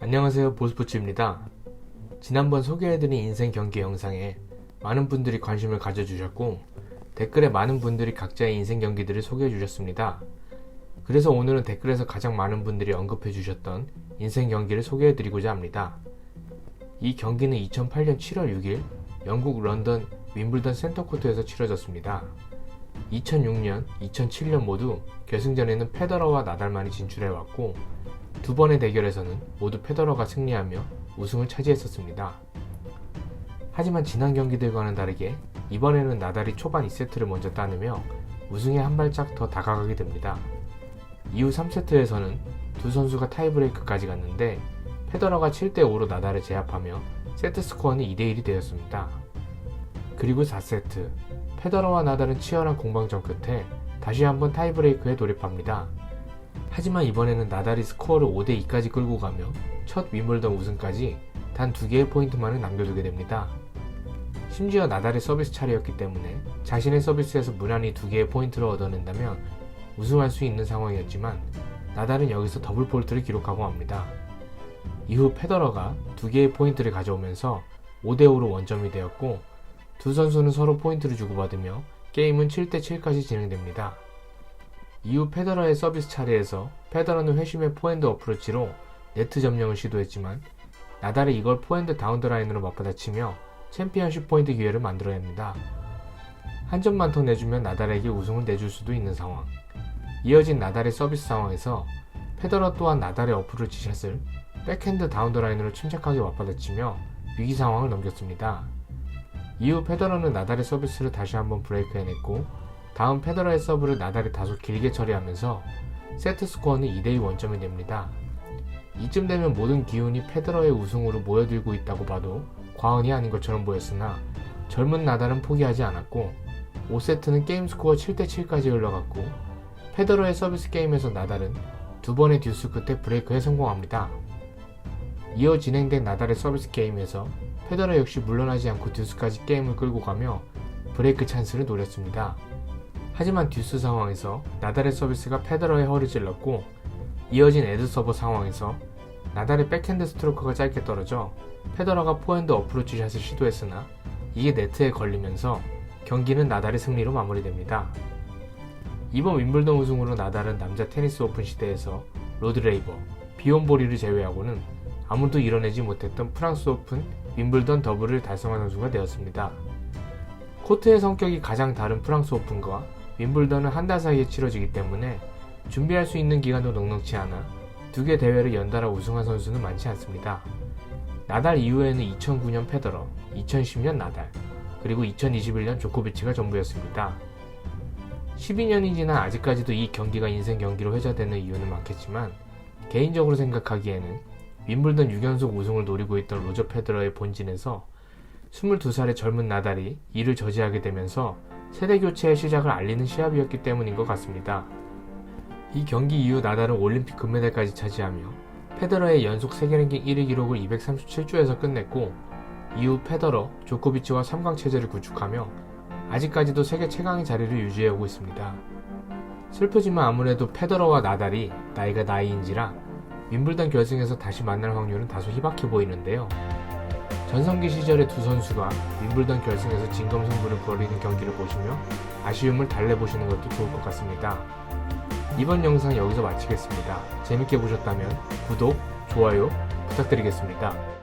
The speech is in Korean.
안녕하세요 보스포츠입니다. 지난번 소개해드린 인생 경기 영상에 많은 분들이 관심을 가져주셨고 댓글에 많은 분들이 각자의 인생 경기들을 소개해 주셨습니다. 그래서 오늘은 댓글에서 가장 많은 분들이 언급해 주셨던 인생 경기를 소개해 드리고자 합니다. 이 경기는 2008년 7월 6일 영국 런던 윈블던 센터코트에서 치러졌습니다. 2006년, 2007년 모두 결승전에는 페더러와 나달만이 진출해 왔고 두 번의 대결에서는 모두 페더러가 승리하며 우승을 차지했었습니다. 하지만 지난 경기들과는 다르게 이번에는 나달이 초반 2세트를 먼저 따내며 우승에 한 발짝 더 다가가게 됩니다. 이후 3세트에서는 두 선수가 타이브레이크까지 갔는데 페더러가 7대5로 나달을 제압하며 세트 스코어는 2대1이 되었습니다. 그리고 4세트 페더러와 나달은 치열한 공방전 끝에 다시 한번 타이브레이크에 돌입합니다. 하지만 이번에는 나달이 스코어를 5대2까지 끌고 가며 첫 윈블던 우승까지 단 두 개의 포인트만을 남겨두게 됩니다. 심지어 나달의 서비스 차례였기 때문에 자신의 서비스에서 무난히 두 개의 포인트를 얻어낸다면 우승할 수 있는 상황이었지만 나달은 여기서 더블 폴트를 기록하고 맙니다. 이후 페더러가 두 개의 포인트를 가져오면서 5대5로 원점이 되었고 두 선수는 서로 포인트를 주고받으며 게임은 7대7까지 진행됩니다. 이후 페더러의 서비스 차례에서 페더러는 회심의 포핸드 어프로치로 네트 점령을 시도했지만 나달이 이걸 포핸드 다운더라인으로 맞받아치며 챔피언십 포인트 기회를 만들어냅니다. 한 점만 더 내주면 나달에게 우승을 내줄 수도 있는 상황. 이어진 나달의 서비스 상황에서 페더러 또한 나달의 어프로치 샷을 백핸드 다운더라인으로 침착하게 맞받아치며 위기 상황을 넘겼습니다. 이후 페더러는 나달의 서비스를 다시 한번 브레이크해냈고 다음 페더러의 서브를 나달이 다소 길게 처리하면서 세트 스코어는 2대2 원점이 됩니다. 이쯤 되면 모든 기운이 페더러의 우승으로 모여들고 있다고 봐도 과언이 아닌 것처럼 보였으나 젊은 나달은 포기하지 않았고 5세트는 게임 스코어 7대7까지 흘러갔고 페더러의 서비스 게임에서 나달은 두 번의 듀스 끝에 브레이크에 성공합니다. 이어 진행된 나달의 서비스 게임에서 페더러 역시 물러나지 않고 듀스까지 게임을 끌고 가며 브레이크 찬스를 노렸습니다. 하지만 듀스 상황에서 나달의 서비스가 페더러의 허를 찔렀고 이어진 에드 서버 상황에서 나달의 백핸드 스트로크가 짧게 떨어져 페더러가 포핸드 어프로치 샷을 시도했으나 이게 네트에 걸리면서 경기는 나달의 승리로 마무리됩니다. 이번 윈블던 우승으로 나달은 남자 테니스 오픈 시대에서 로드 레이버, 비온 보리를 제외하고는 아무도 이뤄내지 못했던 프랑스 오픈, 윈블던 더블을 달성한 선수가 되었습니다. 코트의 성격이 가장 다른 프랑스 오픈과 윈블던은 한 달 사이에 치러지기 때문에 준비할 수 있는 기간도 넉넉치 않아 두 개 대회를 연달아 우승한 선수는 많지 않습니다. 나달 이후에는 2009년 페더러, 2010년 나달, 그리고 2021년 조코비치가 전부였습니다. 12년이 지나 아직까지도 이 경기가 인생 경기로 회자되는 이유는 많겠지만 개인적으로 생각하기에는 윈블던 6연속 우승을 노리고 있던 로저 페더러의 본진에서 22살의 젊은 나달이 이를 저지하게 되면서 세대 교체의 시작을 알리는 시합이었기 때문인 것 같습니다. 이 경기 이후 나달은 올림픽 금메달까지 차지하며 페더러의 연속 세계 랭킹 1위 기록을 237조에서 끝냈고 이후 페더러, 조코비치와 3강 체제를 구축하며 아직까지도 세계 최강의 자리를 유지해오고 있습니다. 슬프지만 아무래도 페더러와 나달이 나이가 나이인지라 윈블던 결승에서 다시 만날 확률은 다소 희박해 보이는데요. 전성기 시절의 두 선수가 윈블던 결승에서 진검승부를 벌이는 경기를 보시며 아쉬움을 달래보시는 것도 좋을 것 같습니다. 이번 영상 여기서 마치겠습니다. 재밌게 보셨다면 구독, 좋아요 부탁드리겠습니다.